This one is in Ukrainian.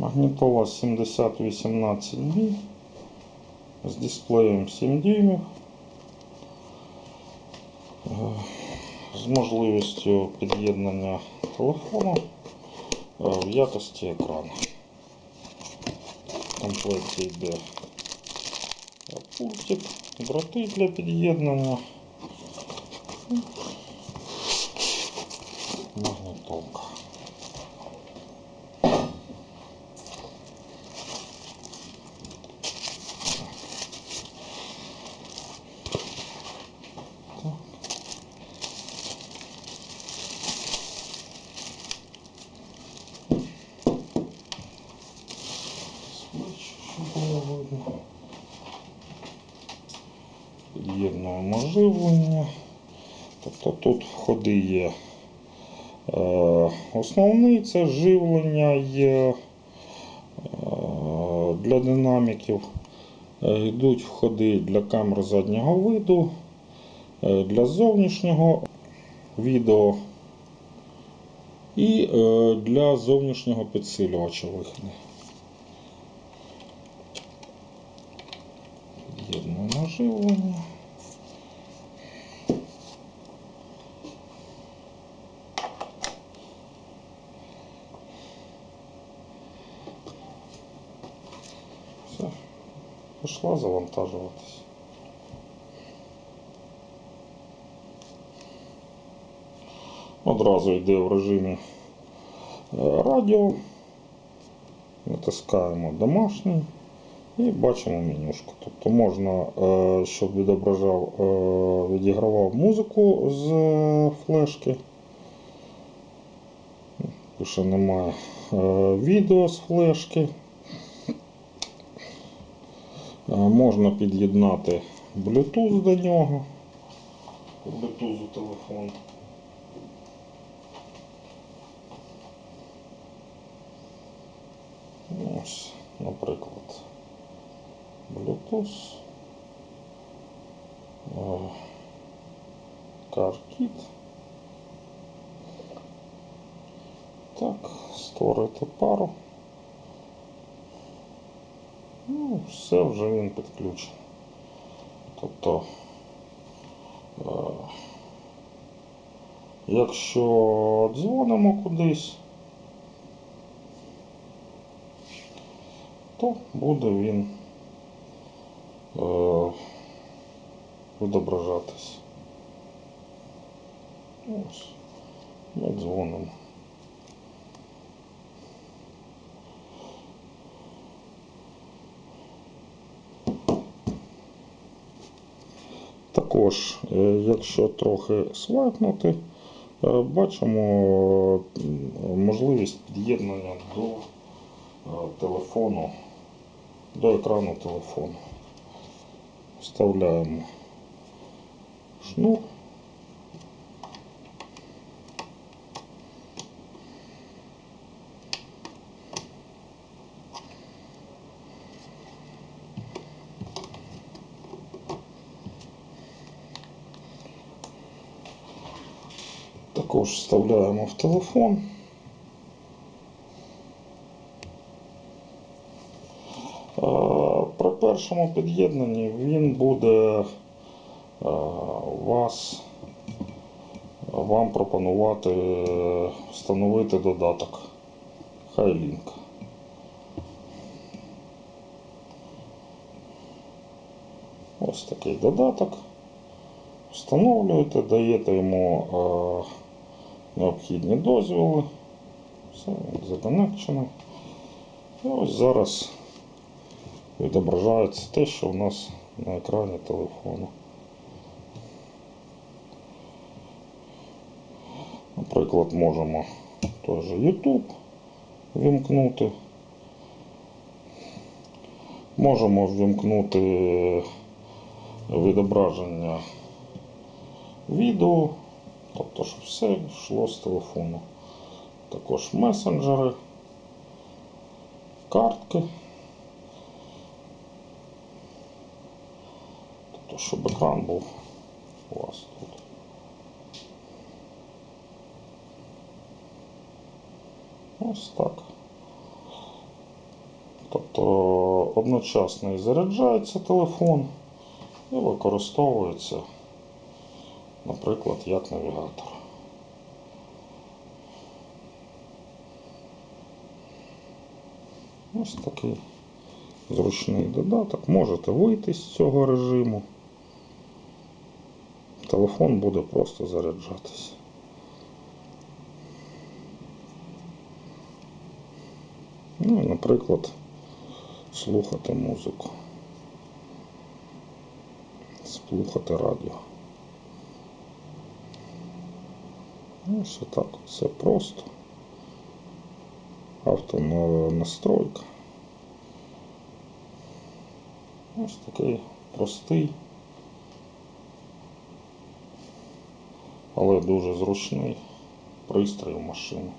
Магнітола 7018B з дисплеєм 7 дюймів. Е, З можливістю під'єднання телефону е, в якості екрану. В комплекті йде пультик, дроти для під'єднання. Магнітолка. Так. Свіч, щоб було видно. Під'єднуємо живлення. Тобто тут входи є. Е, Основний це живлення є е, для динаміків. Е, Йдуть входи для камер заднього виду, для зовнішнього відео і для зовнішнього підсилювача виходу. Під'єднуємо живлення. Пішла завантажуватись. Одразу йде в режимі е, радіо. Натискаємо домашній і бачимо менюшку. Тобто можна, е, щоб відображав, е, відігравав музику з флешки. Пише немає відео з флешки. Е, Можна під'єднати Bluetooth до нього. Bluetooth телефон. Ось, наприклад, Bluetooth. е, CarKit. Так, створити пару. Все вже він підключений. Тобто, е, якщо дзвонимо кудись, то буде він е, відображатись. Ось, ми дзвонимо. Також, е, якщо трохи свайпнути, е, бачимо е, можливість під'єднання до телефону, до екрану телефону. Вставляємо шнур. Також вставляємо в телефон. Е, При першому під'єднанні він буде е, вас, вам пропонувати е, встановити додаток Highlink. Ось такий додаток. Встановлюєте, даєте йому необхідні дозвіли. Все, він законекчений. І ось зараз відображається те, що у нас на екрані телефону. Наприклад, можемо же YouTube вімкнути. Можемо ввімкнути відображення відео, тобто, щоб все йшло з телефону. Також месенджери, картки. Тобто, щоб екран був у вас тут. Ось так. Тобто одночасно і заряджається телефон і використовується, наприклад, як навігатор. Ось такий зручний додаток. Можете вийти з цього режиму. Телефон буде просто заряджатися. Ну, і, наприклад, слухати музику. Слухати радіо. Ну, Ось так. Все просто. Автонастройка. Ось такий простий, але дуже зручний пристрій в машині.